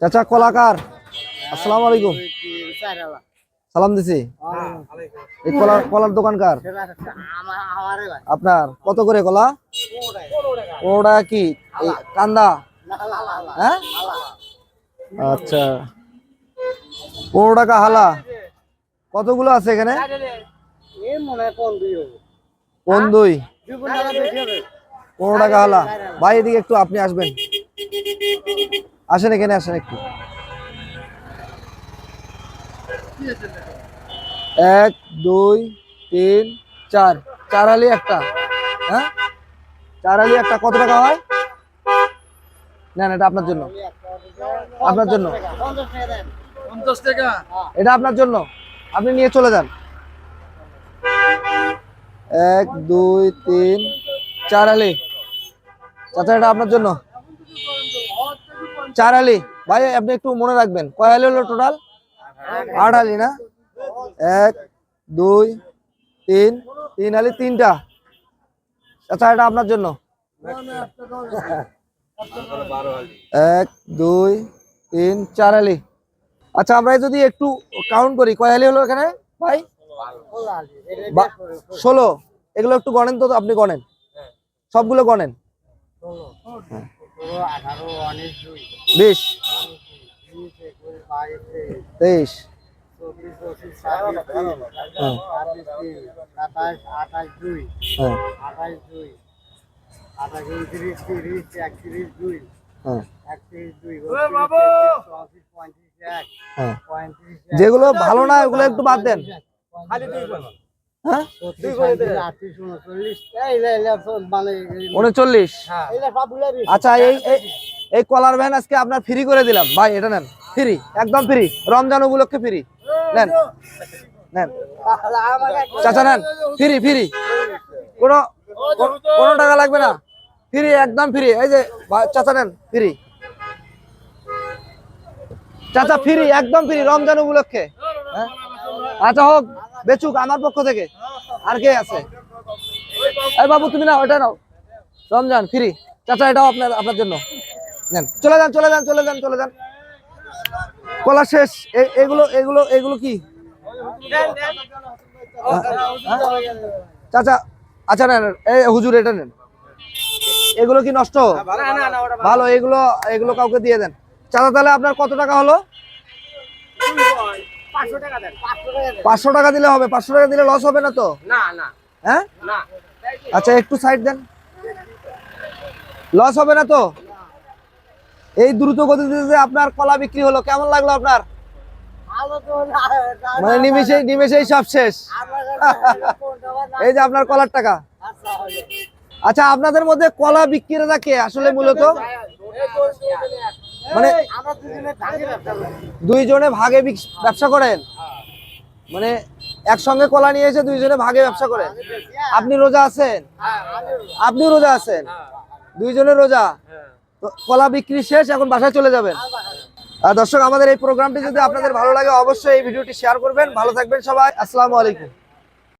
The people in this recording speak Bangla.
চাচা, কলাকার। আসসালামু আলাইকুম। সালাম দিছি। এই কলার কলার দোকানকার। আপনার, কত করে কলা? ওটা কি? কান্দা? হ্যাঁ? আচ্ছা। পনেরো টাকা হালা। কতগুলো আছে এখানে? কোন দুই। পনেরো টাকা হালা। ভাই, এদিকে একটু আপনি আসবেন। আসেন এখানে, আসেন একটু। এক, দুই, তিন, চার। চার আলি একটা। হ্যাঁ? চার আলি একটা কত টাকা হয়? না এটা আপনার জন্য। আপনার জন্য। এটা আপনার জন্য। আপনি নিয়ে চলে যান। এক, দুই, তিন। চার আলি চাচা, এটা আপনার জন্য? চার আলি। ভাই, আপনি একটু মনে রাখবেন, কয় আলি হলো টোটাল আট আলি না? এক, দুই, তিন তিন আলি তিনটা। আচ্ছা এটা আপনার জন্য। এক, দুই, তিন, চার আলি। আচ্ছা আমরা যদি একটু কাউন্ট করি, কয় আলি হলো এখানে, ভাই? ষোলো। এগুলো একটু গণেন তো, আপনি গণেন। সবগুলো গণেন। বিশ। তেইশ। হ্যাঁ। হ্যাঁ। হ্যাঁ। যেগুলো ভালো না ওগুলো একটু বাদ দেন। হ্যাঁ উনচল্লিশ। আচ্ছা এই এই- এই কলার ভ্যান আজকে আপনার ফ্রি করে দিলাম। ভাই এটা নেন। ফ্রি একদম ফ্রি রমজান উপলক্ষে ফ্রি নেন। নেন। চাচা নেন। ফ্রি ফ্রি কোনো টাকা লাগবে না। ফ্রি একদম ফ্রি এই যে চাচা নেন। ফ্রি চাচা ফ্রি একদম ফ্রি রমজান উপলক্ষে। হ্যাঁ? আচ্ছা হোক। বেচুক আমার পক্ষ থেকে। আর কে আছে? বাবু, তুমি না ওটা নাও। রমজান ফ্রি চাচা, এটাও আপনার আপনার জন্য। চলে যান চলে যান চলে যান চলে যান। কলা শেষ। এগুলো এগুলো এগুলো কি? চাচা আচ্ছা নেন এই হুজুর, এটা নেন। এগুলো কি নষ্ট? ভালো, এগুলো এগুলো কাউকে দিয়ে দেন। চাচা, তাহলে আপনার কত টাকা হলো? পাঁচশো টাকা দিলে হবে পাঁচশো টাকা দিলে লস হবে না তো? হ্যাঁ? আচ্ছা একটু সাইড দেন। লস হবে না তো? এই দ্রুত গতিতে আপনার কলা বিক্রি হলো কেমন লাগল আপনার? মানে নিমেষেই নিমেষেই সব শেষ। এই যে আপনার কলার টাকা। আচ্ছা আপনাদের মধ্যে কলা বিক্রেতা কে আসলে মূলত? মানে দুইজনে ভাগে ব্যবসা করেন? মানে একসঙ্গে কলা নিয়ে এসে দুইজনে ভাগে ব্যবসা করেন? আপনি রোজা আছেন? আপনি রোজা আছেন? দুইজনে রোজা? তো কলা বিক্রি শেষ এখন বাসায় চলে যাবেন। আর দর্শক আমাদের এই প্রোগ্রামটি যদি আপনাদের ভালো লাগে অবশ্যই এই ভিডিওটি শেয়ার করবেন। ভালো থাকবেন সবাই। আসসালামু আলাইকুম।